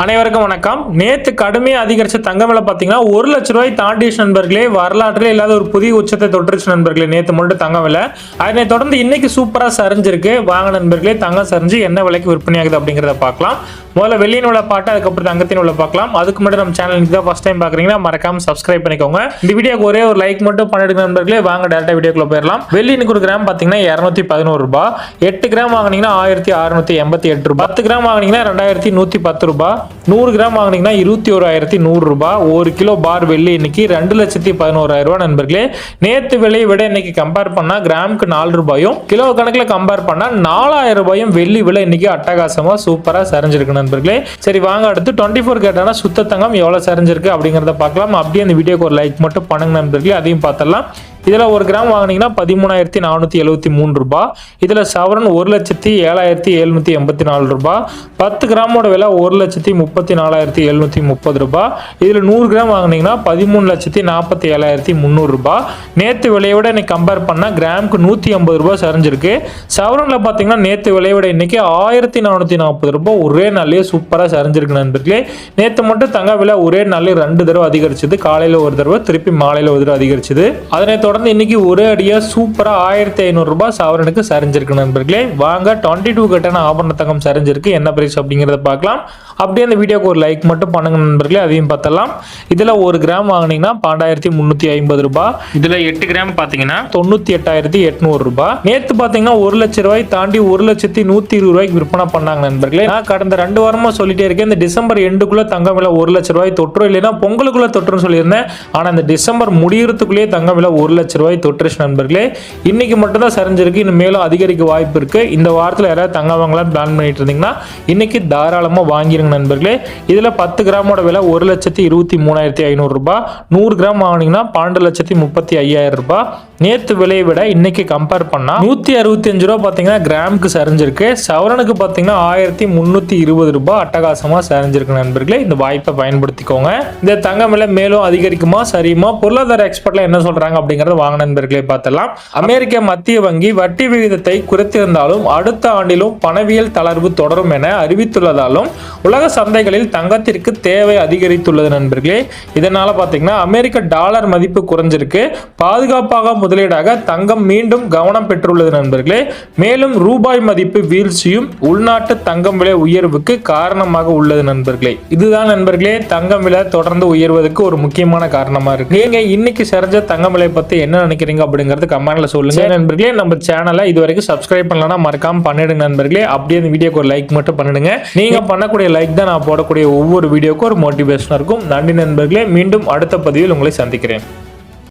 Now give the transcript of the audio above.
அனைவருக்கும் வணக்கம். நேற்று கடுமையாக அதிகரிச்ச தங்க விலை பார்த்தீங்கன்னா ஒரு லட்ச ரூபாய் தாண்டிச்சு நண்பர்களே. வரலாற்றில் இல்லாத ஒரு புதிய உச்சத்தை தொட்டுருச்சு நண்பர்களே நேற்று மட்டும் தங்க விலை. அதனை தொடர்ந்து இன்னைக்கு சூப்பராக சரிஞ்சிருக்கு. வாங்க நண்பர்களே தங்கம் சரிஞ்சு என்ன விலைக்கு விற்பனையாகுது அப்படிங்கிறத பார்க்கலாம். முதல்ல வெள்ளியின் உள்ள பாட்டு அதுக்கப்புறம் தங்கத்தின் உள்ள பார்க்கலாம். அதுக்கு மட்டும் நம்ம சேனல் தான் ஃபஸ்ட் டைம் பார்க்குறீங்கன்னா மறக்காம சப்ஸ்கிரைப் பண்ணிக்கோங்க. இந்த வீடியோக்கு ஒரே ஒரு லைக் மட்டும் பண்ணிடுங்க நண்பர்களே. வாங்க டேரக்டாக வீடியோக்குள்ள போயிடலாம். வெள்ளி ஒரு கிராம் பார்த்தீங்கன்னா இரநூத்தி பதினோரு ரூபாய். எட்டு கிராம் வாங்குனீங்கன்னா ஆயிரத்தி அறுநூத்தி எண்பத்தி எட்டு ரூபாய். பத்து கிராம் வாங்கினீங்கன்னா ரெண்டாயிரத்தி நூற்றி பத்து ரூபாய். நூறு கிராம் வாங்குனீங்கன்னா இருபத்தி ஓராயிரத்தி நூறுரூபா ஒரு கிலோ பார் வெள்ளி இன்னைக்கு ரெண்டு லட்சத்தி பதினோராயிரம் ரூபா நண்பர்களே. நேற்று விலையை விட இன்னைக்கு கம்பேர் பண்ணால் கிராமுக்கு நாலு ரூபாயும் கிலோ கணக்கில் கம்பேர் பண்ணால் நாலாயிரம் ரூபாயும் வெள்ளி விலை இன்னைக்கு அட்டகாசமாக சூப்பராக சரிஞ்சிருக்கு நண்பர்களே. சரி வாங்க அடுத்து. டுவெண்ட்டி ஃபோர் கேட்டானா சுத்த தங்கம் சரிஞ்சிருக்கு அப்படிங்கிறத பார்க்கலாம். அப்படியே அந்த வீடியோக்கு ஒரு லைக் மட்டும் பண்ணுங்க நண்பர்களே. அதையும் பார்த்தலாம் இதில் ஒரு கிராம் வாங்குனீங்கன்னா பதிமூணாயிரத்தி நானூற்றி எழுபத்தி மூணு ரூபாய் இதில் சவரன் ஒரு லட்சத்தி ஏழாயிரத்தி எழுநூற்றி எண்பத்தி நாலு ரூபாய் பத்து கிராமோட விலை ஒரு லட்சத்தி முப்பத்தி நாலாயிரத்தி எழுநூற்றி முப்பது ரூபாய் இதில் நூறு கிராம் வாங்குனீங்கன்னா பதிமூணு லட்சத்தி நாற்பத்தி ஏழாயிரத்தி முந்நூறுரூபா நேற்று விலையை விட இன்னைக்கு கம்பேர் பண்ணால் கிராமுக்கு நூற்றி ஐம்பது ரூபாய் சரிஞ்சிருக்கு. சவரனில் பார்த்தீங்கன்னா நேற்று விலையை விட இன்னைக்கு ஆயிரத்தி நானூற்றி நாற்பது ரூபாய் ஒரே நாள்லேயே சூப்பராக சரிஞ்சிருக்கு நண்பர்களே. நேற்று மட்டும் தங்க விலை ஒரே நாளில் ரெண்டு தடவை அதிகரிச்சது. காலையில் ஒரு தடவை திருப்பி மாலையில் ஒரு தடவை அதிகரிச்சது. அதனை தொடர்ந்து இன்னைக்கு ஒரே அடியா சூப்பரா ஆயிரத்தி ஐநூறு ரூபாய் சவரனுக்கு சரிஞ்சிருக்கு நண்பர்களே. வாங்க டுவெண்ட்டி டூ கட்டான ஆபரண தங்கம் சரிஞ்சிருக்கு என்ன பிரைஸ் அப்படிங்கிறத பார்க்கலாம். அப்படியே அந்த வீடியோக்கு ஒரு லைக் மட்டும் பண்ணுங்க நண்பர்களே அதையும் பார்த்தலாம் இதுல ஒரு கிராம் வாங்குனீங்கன்னா பன்னெண்டாயிரத்தி முந்நூற்றி ஐம்பது ரூபாய். இதுல எட்டு கிராம் பார்த்தீங்கன்னா தொண்ணூற்றி எட்டாயிரத்தி எட்நூறு ரூபாய். நேற்று பார்த்தீங்கன்னா ஒரு லட்ச ரூபாய் தாண்டி ஒரு லட்சத்தி நூற்றி இருபது ரூபாய்க்கு விற்பனை பண்ணாங்க நண்பர்களே. நான் கடந்த ரெண்டு வாரமா சொல்லிட்டே இருக்கேன் இந்த டிசம்பர் எண்டுக்குள்ள தங்கம் விலை ஒரு லட்ச ரூபாய் தொற்றும் இல்லைன்னா பொங்கலுக்குள்ள தொற்றுன்னு சொல்லியிருந்தேன். ஆனா இந்த டிசம்பர் முடியறதுக்குள்ளேயே தங்கம் விலை ஒரு லட்ச ரூபாய் தொற்றுச்சு நண்பர்களே. இன்னைக்கு மட்டும் தான் சரிஞ்சிருக்கு. இன்னும் மேலும் அதிகரிக்க வாய்ப்பு இருக்கு. இந்த வாரத்தில் யாராவது தங்க வாங்கலாம்னு பிளான் பண்ணிட்டு இருந்தீங்கன்னா இன்னைக்கு தாராளமாக வாங்கிருங்க நண்பர்களே. இதுல பத்து கிராமோட விலை ஒரு லட்சத்தி இருபத்தி மூணாயிரத்தி ஐநூறு ரூபாய். நூறு கிராம் வாங்கினீங்கன்னா பன்னெண்டு லட்சத்தி முப்பத்தி ஐயாயிரம் ரூபாய். நேற்று விலையை விட இன்னைக்கு கம்பேர் பண்ணா நூத்தி அறுபத்தி அஞ்சு ரூபா பாத்தீங்கன்னா கிராமுக்கு சரிஞ்சிருக்கு. சவரனுக்கு பாத்தீங்கன்னா ஆயிரத்தி முன்னூத்தி இருபது ரூபாய் அட்டகாசமா சரிஞ்சிருக்கு நண்பர்களே. இந்த வாய்ப்பை பயன்படுத்திக்கோங்க. இந்த தங்கம் விலை மேலும் அதிகரிக்குமா சரியுமா? பொருளாதார எக்ஸ்பர்ட்ல என்ன சொல்றாங்க அப்படிங்கிறத வாங்க நண்பர்களே பார்த்தலாம். அமெரிக்க மத்திய வங்கி வட்டி விகிதத்தை குறைத்திருந்தாலும் அடுத்த ஆண்டிலும் பணவியல் தளர்வு தொடரும் என அறிவித்துள்ளதாலும் உலக சந்தைகளில் தங்கத்திற்கு தேவை அதிகரித்துள்ளது நண்பர்களே. இதனால பாத்தீங்கன்னா அமெரிக்க டாலர் மதிப்பு குறைஞ்சிருக்கு. பாதுகாப்பாக முதலீடாக தங்கம் மீண்டும் கவனம் பெற்றுள்ளது நண்பர்களே. மேலும் ரூபாய் மதிப்பு வீழ்ச்சியும் உள்நாட்டு தங்கம் விலை உயர்வுக்கு காரணமாக உள்ளது நண்பர்களே. இதுதான் நண்பர்களே தங்கம் விலை தொடர்ந்து உயர்வதற்கு ஒரு முக்கியமான காரணமா இருக்கு. நீங்க இன்னைக்கு சரிஞ்ச தங்கம் விலை பத்தி என்ன நினைக்கிறீங்க அப்படிங்கறது கமெண்ட்ல சொல்லுங்க. நண்பர்களே நம்ம சேனலை இது வரைக்கும் சப்ஸ்கிரைப் பண்ணலன்னா மறக்காம பண்ணிடுங்க நண்பர்களே. அப்படியே இந்த வீடியோக்கு ஒரு லைக் மட்டும் பண்ணிடுங்க. நீங்க பண்ணக்கூடிய லைக் தான் நான் போடக்கூடிய ஒவ்வொரு வீடியோக்கும் ஒரு மோட்டிவேஷனா இருக்கும். நன்றி நண்பர்களே. மீண்டும் அடுத்த பதிவில் உங்களை சந்திக்கிறேன்.